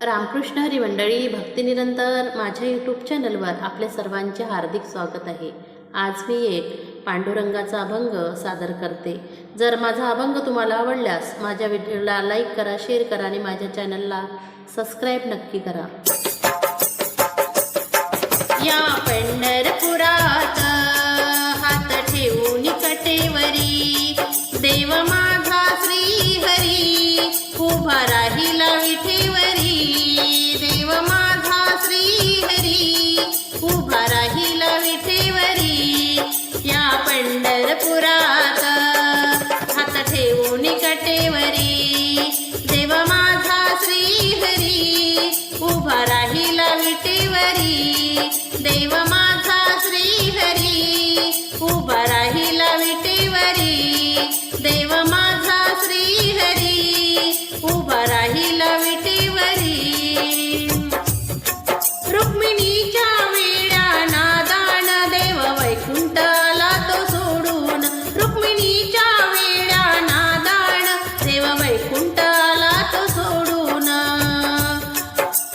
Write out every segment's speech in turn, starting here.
रामकृष्ण हरी मंडळी भक्तिनिरंतर माझ्या यूट्यूब चॅनलवर आपल्या सर्वांचे हार्दिक स्वागत आहे. आज मी एक पांडुरंगाचा अभंग सादर करते. जर माझा अभंग तुम्हाला आवडल्यास माझ्या व्हिडिओला लाईक करा शेअर करा आणि माझ्या चॅनलला सबस्क्राईब नक्की करा. या पंढरपुरात वाटेवरी देव माझा श्रीहरी उभा राहिला विटेवरी. देव माझा श्रीहरी उभा कुंटाला वैकुंठाला तो सोडून.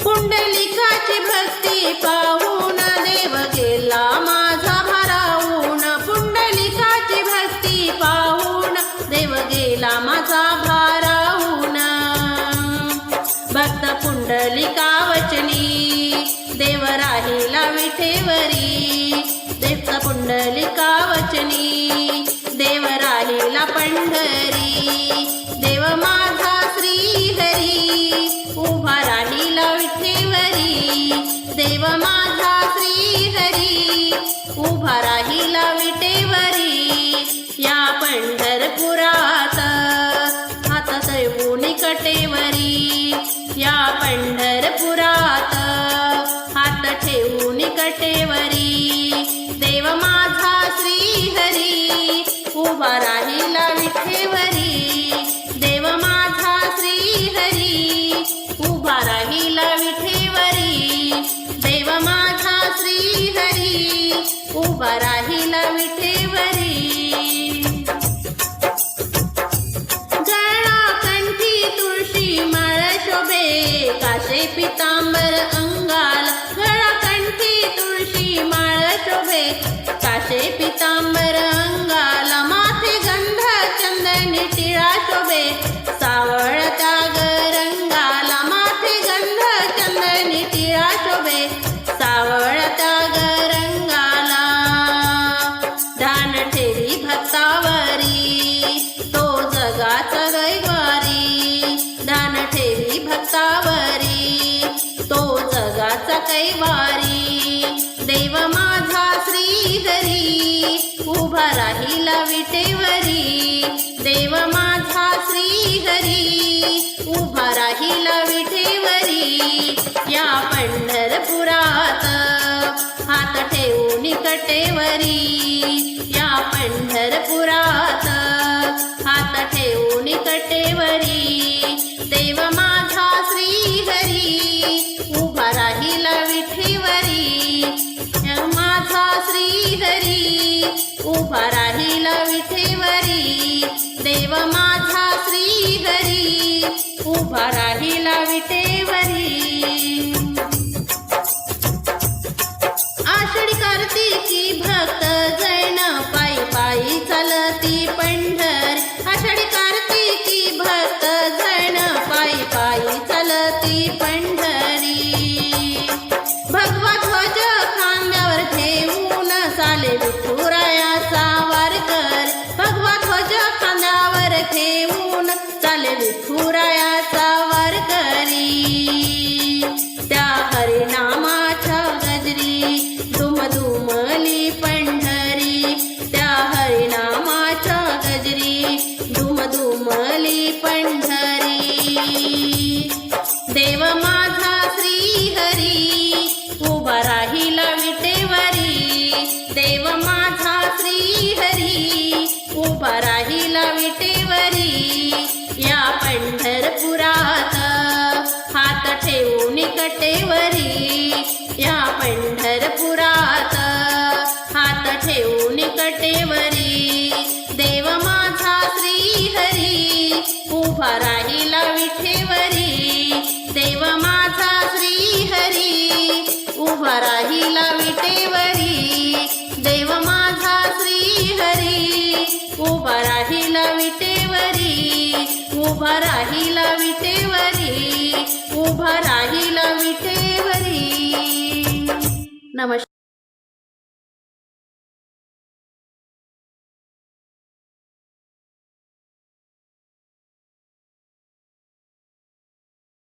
कुंडलिकाची भक्ती पाहून देव गेला माझा भारावून कुंडलिकाची भक्ती पाहून देव गेला माझा भारावून. भक्त पुंडलिका वचनी देव राहिला विठेवरी. देवचा पुंडलिका वचनी देव राहिला पंढरी. देव माझा पंढरपुरात हात तळवून कटेवरी या पंढरपुरात. हात ठेवून कटेवरी देव माझा श्रीहरी. उभा राहिला विठेवरी देव माझा श्रीहरी. उभा राहिला विठेवरी देव माझा श्रीहरी. उभा राहिला विठे पितांबर अंगाल माथे गंध चंदनी टिळा शोभे. सावळता गरंगाला माथे गंध चंदनी टिळा शोभे. सावळता गरंगाला रंगाला ध्यान भक्तावरी. तो जगाचा कैवारी ध्यान ठेवी भक्तावरी. तो जगाचा कैवारी. देव माझा श्री हरी उभा राहिला विठेवरी या पंढरपुरात हात ठेवून कटेवरी या पंढरपुरात हात ठेवून कटेवरी देव माझा श्री हरी उभा राहिला विठेवरी माझा श्री हरी उभा राहिला राहिला कटेवरी या पंढरपुरात हात ठेवून कटेवरी देव माझा श्रीहरी उभा राहिला विठेवरी. देव माझा श्रीहरी उभा राहिला विठेवरी. देव माझा श्रीहरी उभा राहिला विटेवरी उभा राहिला विटेवरी उभा राहिला विटेवरी. नमस्कार